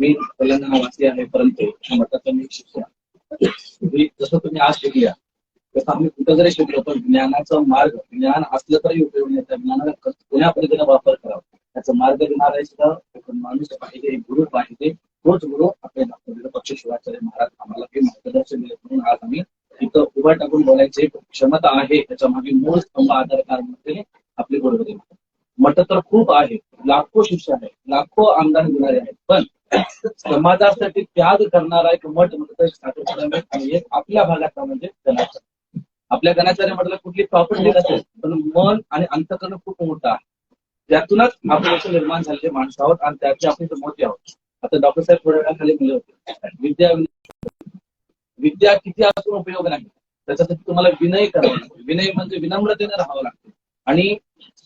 मी पहिल्यांदा वासी आहे परंतु मठाचा मी एक जसं तुम्ही आज शिकल्या तसं आम्ही कुठं जरी शिकलो पण ज्ञानाचा मार्ग ज्ञान असलं तरी उपयोग नाही. त्या ज्ञानाला कोण्या पद्धतीने वापर करावा? त्याचा मार्ग देणारा सुद्धा माणूस पाहिजे गुरु पाहिजे. तोच गुरु आपले डॉक्टर पक्ष शिवाचार्य महाराज आम्हाला हे मार्गदर्शन दिले म्हणून आज आम्ही इथं उभा टाकून बोलायची क्षमता आहे. त्याच्यामागे मूळ स्तंभ आधार कार्ड म्हणजे आपले गुरुदेव मठ तर खूप आहे. लाखो शिष्य आहेत. लाखो आमदार घेणारे आहेत. पण समाजासाठी त्याग करणारा एक मठ म्हणजे आणि आपल्या भागाचा म्हणजे गणाचार्य आपल्या गणाचार्य म्हटलं कुठली प्रॉपर्टी नसेल पण मन आणि अंतकरण खूप मोठं आहे. त्यातूनच आपण असं निर्माण झालेले माणसं आहोत आणि त्याची आपण इथं मोठे आहोत. आता डॉक्टर साहेब थोड्या वेळाखाली मुले होते विद्या विद्या किती असून उपयोग नाही. त्याच्यासाठी तुम्हाला विनय करावा लागतो. विनय म्हणजे विनम्रतेने राहावं लागतं. आणि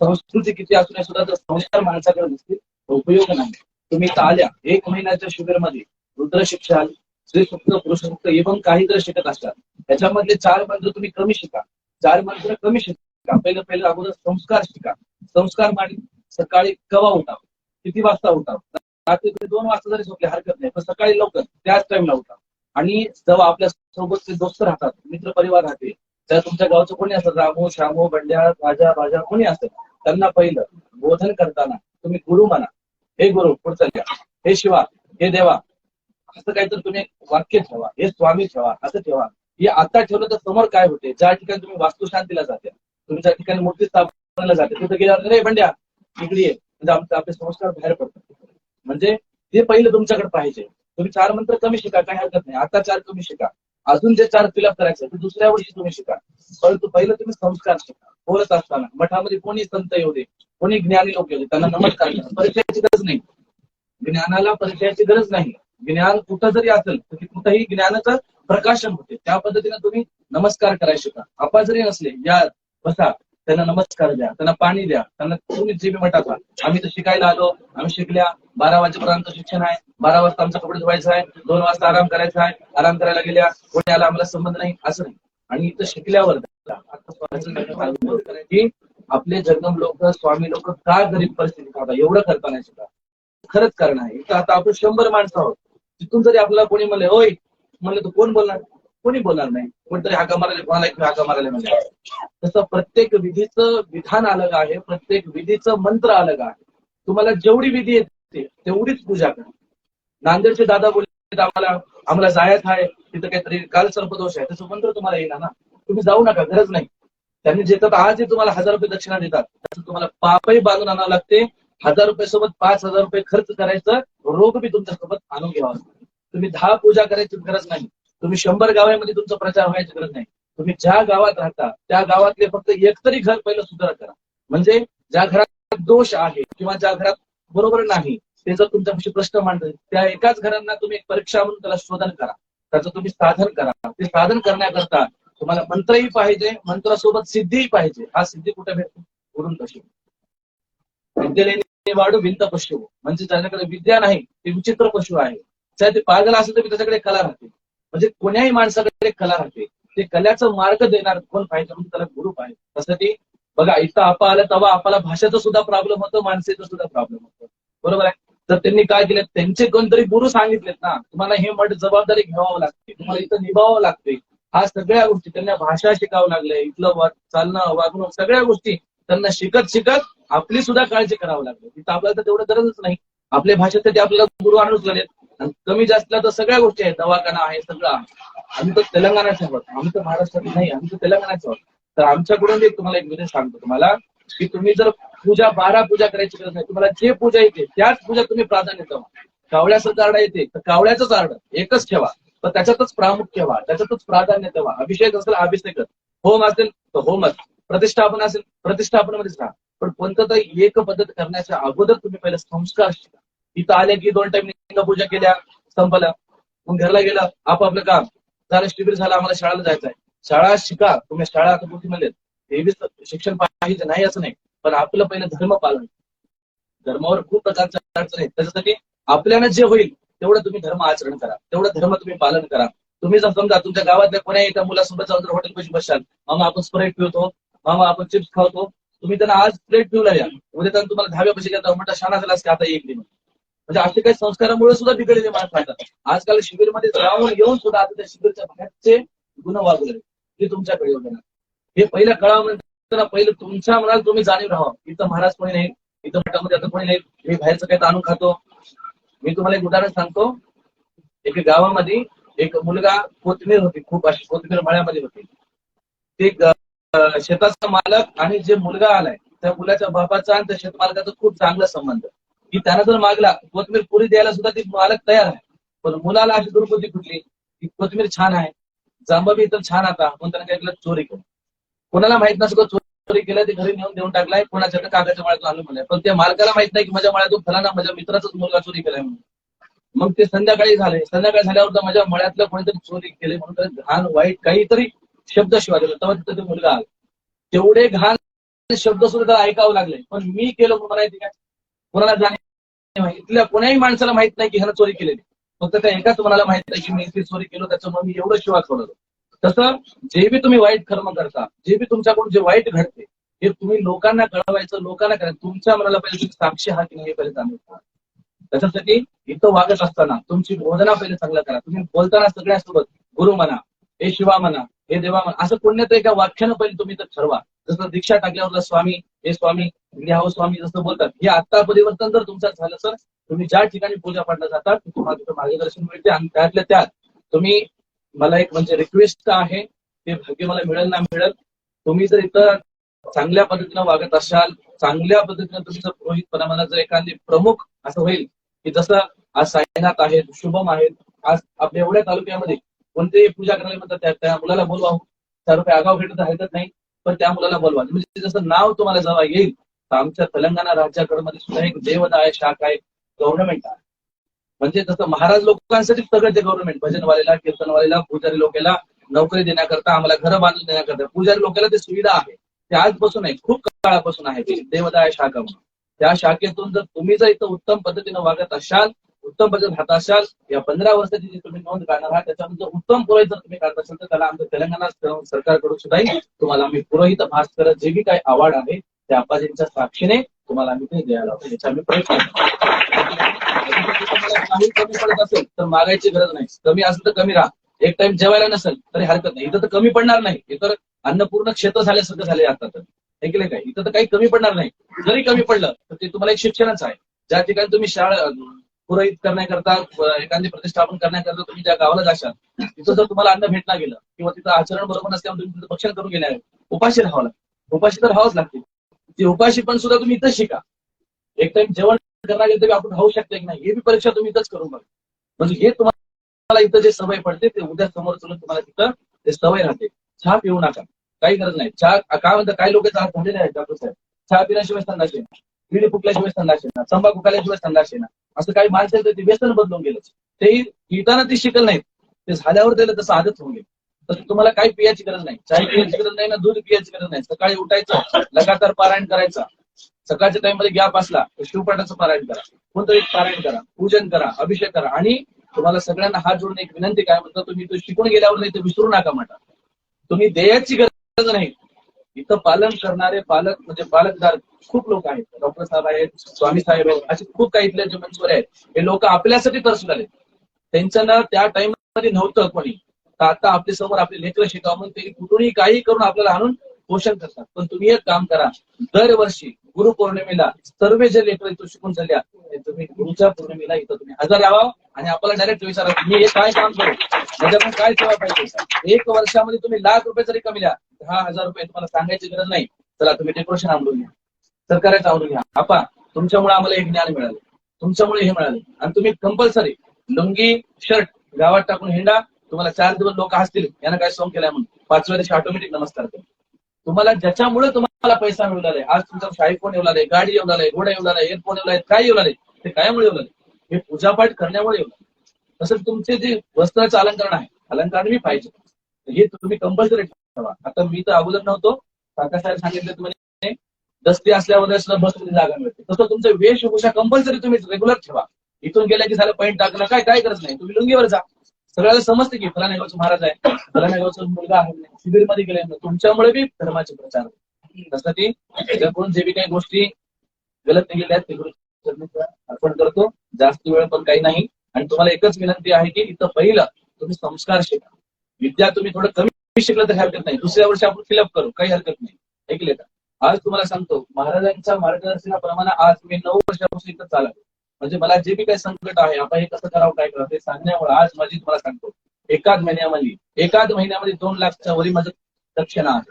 संस्कृती किती असून सुद्धा जर संस्कार माणसाकडे नसतील उपयोग नाही. तुम्ही इथं आल्या एक महिन्याच्या शिबिरमध्ये रुद्र शिक्षण स्त्री सुक्त पुरुष सुक्त एवं काही जर शिकत असतात त्याच्यामधले चार मंत्र तुम्ही कमी शिका. चार मंत्र कमी शिका. पहिलं पहिलं अगोदर संस्कार शिका. संस्कार माने सकाळी कवा उठाव? किती वाजता उठाव? रात्री तुम्ही दोन वाजता जरी झोपले हरकत नाही पण सकाळी लवकर त्याच टाइमला उठाव. आणि जेव्हा आपल्यासोबत ते दोस्त राहतात मित्र परिवार राहते त्या तुमच्या गावचं कोणी असतं? रामो श्यामो बंड्या राजा राजा कोणी असतात त्यांना पहिलं बोधन करताना तुम्ही गुरु म्हणा. हे गुरु पुढचं घ्या हे शिवा हे देवा. असं काहीतरी तुम्ही वाक्य ठेवा हे स्वामी ठेवा असं ठेवा. हे आता ठेवलं तर समोर काय होते? ज्या ठिकाणी तुम्ही वास्तुशांतीला जाते तुम्ही ज्या ठिकाणी मूर्ती स्थापनेला जाते तिथे गेल्यावर रे बंड्या इकडे ये. म्हणजे आमचे आपले संस्कार बाहेर पडतात. म्हणजे ते पहिलं तुमच्याकडे पाहिजे. तुम्ही चार मंत्र कमी शिका काही हरकत नाही. आता चार कमी शिका. अजून जे चार फिलअप करायचे ते दुसऱ्या वर्षी तुम्ही शिका. परंतु पहिलं तुम्ही संस्कार शिका. बोलत असताना मठामध्ये कोणी संत येऊ दे कोणी ज्ञानी लोक येऊ दे त्यांना नमस्कार परिचयाची गरज नाही. ज्ञानाला परिचयाची गरज नाही. ज्ञान कुठं जरी असेल तर कुठंही ज्ञानाचं प्रकाशन होते. त्या पद्धतीने तुम्ही नमस्कार करायला शिका. आपा जरी नसले या बसा त्यांना नमस्कार द्या त्यांना पाणी द्या त्यांना तुम्ही जे बी आम्ही तर शिकायला आलो आम्ही शिकल्या बारा वाजेपर्यंत शिक्षण आहे बारा वाजता आमचा कपडे धुवायचा आहे दोन वाजता आराम करायचा आहे आराम करायला गेल्या कोणी आला आम्हाला संबंध नाही असं नाही. आणि इथं शिकल्यावर की आपले जगम लोक स्वामी लोक का गरीब परिस्थितीत राहतात एवढं करता नाही शिका खरंच कारण आहे. तर आता आपण शंभर माणसं आहोत. तिथून जरी आपल्याला कोणी म्हणले होय म्हणलं तर कोण बोलणार? कोणी बोलणार नाही. कोणतरी हाका मारायला कोणाला एक हाका मारायला म्हणजे तसं प्रत्येक विधीचं विधान अलग आहे. प्रत्येक विधीचं मंत्र अलग आहे. तुम्हाला जेवढी विधी येते तेवढीच पूजा करा. नांदेडचे दादा बोलले आम्हाला आम्हाला जायच आहे. तिथं काहीतरी काल सर्पदोष आहे. त्याचं मंत्र तुम्हाला येणार ना. तुम्ही जाऊ नका गरज नाही. त्यांनी देतात आज तुम्हाला हजार रुपये दक्षिणा देतात त्याचं तुम्हाला पापही बांधून आणावं लागते. हजार रुपये सोबत पाच हजार रुपये खर्च करायचं रोग बी तुमच्यासोबत आणून घ्यावा तुम्ही दहा पूजा करायची गरज नाही. तुम्ही शंभर गावामध्ये तुमचा प्रचार व्हायची गरज नाही. तुम्ही ज्या गावात राहता त्या गावातले फक्त एक तरी घर पहिलं सुधार करा. म्हणजे ज्या घरात दोष आहे किंवा ज्या घरात बरोबर नाही ते जर तुमच्यापाशी प्रश्न मांडले त्या एकाच घरांना तुम्ही एक परीक्षा म्हणून त्याला शोधन करा. त्याचं तुम्ही साधन करा. ते साधन करण्याकरता तुम्हाला मंत्रही पाहिजे मंत्रासोबत सिद्धीही पाहिजे. हा सिद्धी कुठे भेटतो? गुरुन कशी विद्यालयाने वाढू भिंत पशु. म्हणजे ज्याच्याकडे विद्या नाही ते विचित्र पशु आहे. चाहे ते पागल असेल तर त्याच्याकडे कला राहते. म्हणजे कोण्याही माणसाकडे कला राहते. ते कल्याचं मार्ग देणार कोण पाहिजे म्हणून त्याला गुरु पाहिजे. त्यासाठी बघा इथं आपा आलं तेव्हा आपल्याला भाषेचा सुद्धा प्रॉब्लेम होतो माणसेचा सुद्धा प्रॉब्लेम होतो. बरोबर आहे? तर त्यांनी काय केलं? त्यांचे कोणतरी गुरु सांगितलेत ना तुम्हाला हे मठ जबाबदारी घ्यावं लागते. तुम्हाला इथं निभावावं लागते. हा सगळ्या गोष्टी त्यांना भाषा शिकावं लागल्या. इथलं वा- चालणं वागणं सगळ्या गोष्टी त्यांना शिकत शिकत आपली सुद्धा काळजी करावं लागली. तिथं आपल्याला तर तेवढं गरजच नाही. आपल्या भाषेसाठी आपल्याला गुरु आणूच लागलेत. आणि कमी जास्त तर सगळ्या गोष्टी आहेत. दवाखाना आहे सगळं. आम्ही तर तेलंगणाचे आहोत आम्ही तर महाराष्ट्रात नाही आम्ही तर तेलंगणाचे आहोत तर आमच्याकडून एक तुम्हाला एक विनंती सांगतो तुम्हाला की तुम्ही जर पूजा बारा पूजा करायची गरज नाही तुम्हाला जे पूजा येते त्याच पूजा तुम्ही प्राधान्य ठेवा कावळ्याचं कार्ड येते तर कावळ्याचंच कार्ड एकच ठेवा. पण त्याच्यातच प्रामुख्य व्हा त्याच्यातच प्राधान्य ठेवा. अभिषेक असेल अभिषेक होम असेल तर होमच. प्रतिष्ठापन असेल प्रतिष्ठापनामध्येच राहा. पण कोणतं एक पद्धत करण्याच्या अगोदर तुम्ही पहिले संस्कार शिका. इथं आले की दोन टाइम पूजा केल्या संपला. मग घरला गेला आपापलं काम. झालं शिबिर झालं आम्हाला शाळेला जायचं आहे. शाळा शिका. तुम्ही शाळा आता कुठे म्हणले हे शिक्षण पाहिजे नाही असं नाही. पण आपलं पहिलं धर्म पालन. धर्मावर खूप प्रकारच्या अडचण आहेत. त्याच्यासाठी आपल्याला जे होईल तेवढं तुम्ही धर्म आचरण करा. तेवढं धर्म तुम्ही पालन करा. तुम्ही जर समजा तुमच्या गावातल्या कोण्या एका मुलासोबत जाऊन जर हॉटेल पैसे बसाल मामा आपण स्प्राईट पिवतो मामा आपण चिप्स खावतो तुम्ही त्यांना आज प्लेट पिवला या. उद्या त्यांना तुम्हाला दहाव्या पैसे घेता म्हणता शाणा झाला की आता एक दिन म्हणजे असे काही संस्कारामुळे सुद्धा बिघडलेले माणसं राहतात. आजकाल शिबिरमध्ये जाऊन येऊन सुद्धा आता त्या शिबिरच्या बाहेरचे गुण वागले ते तुमच्याकडे येणार. हे पहिल्या काळामध्ये पहिलं तुमच्या मनाला तुम्ही जाणीव राहा इथं महाराज कोणी नाही इथं मठामध्ये आता कोणी नाही. मी बाहेरचं काही आणून खातो. मी तुम्हाला एक उदाहरण सांगतो. एक गावामध्ये एक मुलगा कोथमीर होती खूप अशी कोथमीर मळ्यामध्ये होती. ते शेताचा मालक आणि जे मुलगा आलाय त्या मुलाच्या बापाचा आणि त्या शेतमालकाचा खूप चांगला संबंध. की त्यानं जर मागला कोथमीर पुरी द्यायला सुद्धा ती मालक तयार आहे. पण मुलाला अशी दुर्बुद्धी कुठली? की कोथमीर छान आहे. जांबा बी तर छान आता पण त्यानं काय केलं? चोरी केलं. कोणाला माहीत नसतं चोरी केलं ते घरी नेऊन देऊन टाकलाय कोणाच्या कागदाच्या माळ्यातून आणून म्हणलंय. पण त्या मालकाला माहीत नाही की माझ्या माळ्यातून फलाना माझ्या मित्राचाच मुलगा चोरी केलाय म्हणून. मग ते संध्याकाळी झाले. संध्याकाळी झाल्यावर तर माझ्या मळ्यातलं कोणीतरी चोरी केले म्हणून त्याला घाण वाईट काहीतरी शब्द शिवाय दिला. तेव्हा तिथं ते मुलगा आला. तेवढे घाण शब्द सुद्धा त्याला ऐकावं लागले. पण मी केलं म्हणून माहिती काय कोणाला जाणे इथल्या कोणाही माणसाला माहीत नाही की ह्यानं चोरी केलेली. फक्त त्या एकाच मनाला माहीत नाही की मी इथे चोरी केलो त्याच्यामुळे मी एवढं शिवाय सोडलो तसं जे बी तुम्ही वाईट कर्म करता जे बी तुमच्याकडून जे वाईट घडते हे तुम्ही लोकांना कळवायचं लोकांना करायचं तुमच्या मनाला पहिले तुम्ही साक्षी हा की नाही पहिले जाणून त्याच्यासाठी इथं वागत असताना तुमची बोधना पहिले चांगलं करा. तुम्ही बोलताना सगळ्यासोबत गुरु म्हणा हे शिवा म्हणा हे देवा म्हणा असं कोणत्या एका वाक्यानं पहिले तुम्ही तर ठरवा. जसं दीक्षा टाकल्यावर स्वामी हे स्वामी लिहावं स्वामी जसं बोलतात हे आत्ता परिवर्तन जर तुमचं झालं सर तुम्ही ज्या ठिकाणी पूजा पाठला जातात तुम्हाला तिथं मार्गदर्शन मिळते आणि त्यातल्या त्यात तुम्ही मला एक म्हणजे रिक्वेस्ट आहे ते भाग्य मला मिळेल ना मिळेल. तुम्ही जर इथं चांगल्या पद्धतीनं वागत असाल चांगल्या पद्धतीनं तुम्ही जर पुरोहितपणा मला जर एखादी प्रमुख असं होईल की जसं आज साईनाथ आहेत शुभम आहेत आज आपल्या एवढ्या तालुक्यामध्ये कोणतेही पूजा करायला म्हणतात त्या- त्या मुलाला बोलवा. त्या रुपये आगाव भेटत हरकत नाही पण त्या मुलाला बोलवा. म्हणजे जसं नाव तुम्हाला जेव्हा येईल तर आमच्या तेलंगणा राज्याकडे मध्ये सुद्धा एक देवदाय शाखा आहे गव्हर्नमेंट आहे. म्हणजे जसं महाराज लोकांसाठी सगळं ते गव्हर्नमेंट भजनवालेला कीर्तनवालेला पुजारी लोकांना नोकरी देण्याकरता आम्हाला घरं बांधून देण्याकरता पुजारी लोकांना ते सुविधा आहे. ते आजपासून आहे खूप काळापासून आहे देवदाय शाखा म्हणून. त्या शाखेतून जर तुम्ही जर इथं उत्तम पद्धतीनं वागत असाल उत्तम पद्धत राहत असाल या पंधरा वर्षाची जी तुम्ही नोंद काढणार आहात त्याच्यामध्ये जर उत्तम पुरोहित जर तुम्ही काढत असाल तर त्याला आमच्या तेलंगणा सरकारकडून सुद्धा तुम्हाला आम्ही पुरोहित भास्कर जे बी काही अवॉर्ड आहे त्या आपाजींच्या साक्षीने तुम्हाला आम्ही ते द्यायला होतो याचा आम्ही प्रयत्न कमी पडत असेल तर मागायची गरज नाही. कमी असेल तर कमी राहा. एक टाइम जेवायला नसेल तरी हरकत नाही. इथं तर कमी पडणार नाही. इतर अन्नपूर्ण क्षेत्र झाल्यासारखं झाले आता तर. हे केलं काय? इथं तर काही कमी पडणार नाही. जरी कमी पडलं तर ते तुम्हाला एक शिक्षणच आहे. ज्या ठिकाणी तुम्ही शाळा पुरोहित करण्याकरता एखादी प्रतिष्ठापन करण्याकरता तुम्ही ज्या गावाला जाशाल तिथं जर तुम्हाला अन्न भेटणार गेलं किंवा तिथं आचरण बरोबर नसल्यामुळे तुम्ही तिथं भक्षण करून गेले उपाशी राहावं लागतं. उपाशी तर राहावंच लागते. ती उपाशी पण सुद्धा तुम्ही इथं शिका. एक टाइम जेवण करणार तरी आपण राहू शकतो की नाही. हे बी परीक्षा तुम्ही इथंच करून बघा. म्हणजे हे तुम्हाला इथं जे सवय पडते ते उद्या समोर चलून तुम्हाला तिथं ते सवय राहते. चहा पिऊ नका. काही गरज नाही. चहा काय म्हणतात काही लोक चहा झालेले आहेत डॉक्टर साहेब. चहा पिण्याशिवाय संदाश येणार बिडी फुकल्याशिवाय संडास येणार तंबाखू फुकाल्याशिवाय संदाश येणार असं काही माणसं आहेत, ते व्यसन बदलून गेलं ते पिताना ते शिकल नाहीत. ते झाल्यावर त्याला तसं आदत होऊन गेलं. तसं तुम्हाला काही पियाची गरज नाही. चाय पियाची गरज नाही ना दूध पियाची गरज नाही. सकाळी उठायचं लगातार पारायण करायचं. सकाळच्या टाइममध्ये गॅप असला तर शिवपाठाचं पारायण करा. कोणतं एक पारायण करा पूजन करा अभिषेक करा आणि तुम्हाला सगळ्यांना हात जोडून एक विनंती काय म्हणता तुम्ही तो शिकून गेल्यावर नाही ते विसरू नका म्हणा. तुम्ही देयाची गरज नाही. इथं पालन करणारे पालक म्हणजे पालकदार खूप लोक आहेत. डॉक्टर साहेब आहेत स्वामी साहेब आहेत असे खूप काही इथले जे मंचवर आहेत. हे लोक आपल्यासाठी तरसून आले त्यांचं ना त्या टाइममध्ये नव्हतं कोणी. तर आता आपल्यासमोर आपले लेकर शिकावं म्हणून ते कुठूनही काही करून आपल्याला आणून पोषण करतात. पण तुम्ही एक काम करा. दरवर्षी गुरु पौर्णिमेला सर्व जे लेकर इथं शिकून झाल्या तुम्ही गुरुच्या पौर्णिमेला इथं तुम्ही हजर राहावं आणि आपल्याला डायरेक्ट विचारा मी हे काय काम करू? माझ्याकडून काय सेवा पाहिजे? एक वर्षामध्ये तुम्ही लाख रुपये जरी कमी द्या दहा हजार रुपये तुम्हाला सांगायची गरज नाही. चला तुम्ही डेकोरेशन आणून घ्या. सरकारच आवडून घ्या. आपा तुमच्यामुळे आम्हाला हे ज्ञान मिळालं. तुमच्यामुळे हे मिळालं. आणि तुम्ही कंपल्सरी लुंगी शर्ट गावात टाकून हिंडा. तुम्हाला चार दिवस लोक असतील यांना काय सोंग केलाय म्हणून. पाचव्या दिवशी ऑटोमॅटिक नमस्कार तुम्हाला ज्याच्यामुळे तुम्हाला पैसा मिळू लागलाय आज तुमचा शाही फोन येऊ लागलाय गाडी येऊ लागले घोडा येऊ लागला एअरफोन येऊ लागले काय येऊ लागले ते कायमुळे येऊ लागले हे पूजापाठ करण्यामुळे येऊ लागले तसंच तुमचे जे वस्त्राचं अलंकरण आहे अलंकरण मी पाहिजे. हे तुम्ही कंपल्सरी ठेवा. आता मी तर अगोदर नव्हतो. काकासाहेब सांगितले तुम्ही दस्ती असल्यावर सुद्धा बसून जागा मिळते. तसं तुमचं वेशभूषा कंपल्सरी तुम्ही रेग्युलर ठेवा. इथून गेल्या की झालं पॉईंट टाकलं काय काय करत नाही. तुम्ही लुंगीवर जा. सगळ्याला समजते की फलाना गावचा महाराज आहे फलाना गावचा मुलगा आहे शिबिरमध्ये गेले तुमच्यामुळे बी धर्माचे प्रचार होतात. त्याच्याकडून जे बी काही गोष्टी गलत निघाल्या आहेत ते अर्पण करतो. जास्त वेळ पण काही नाही. आणि तुम्हाला एकच विनंती आहे की इथं पहिलं तुम्ही संस्कार शिका. विद्या तुम्ही थोडं कमी शिकलं तर हरकत नाही. दुसऱ्या वर्षी आपण फिलअप करू काही हरकत नाही. ऐकले का? आज तुम्हाला सांगतो महाराजांच्या मार्गदर्शनाप्रमाणे आज मी नऊ वर्षापासून इथं चालत म्हणजे मला जे बी काही संकट आहे आपण हे कसं करावं काय करावं ते सांगण्यामुळे आज माझी तुम्हाला सांगतो. एकाच महिन्यामध्ये एकाच महिन्यामध्ये दोन लाखच्या वरी माझं दक्षिणा आहे.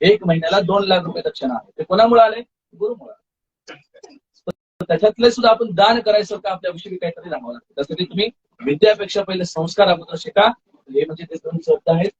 एक महिन्याला दोन लाख रुपये दक्षिणा आहे. ते कोणामुळे आले? गुरुमुळे त्याच्यातले सुद्धा आपण दान करायचं का आपल्या विषयी काहीतरी राहावं लागतं त्यासाठी तुम्ही विद्यापेक्षा पहिले संस्कार अगोदर शिका. हे म्हणजे ते दोन शब्द आहेत.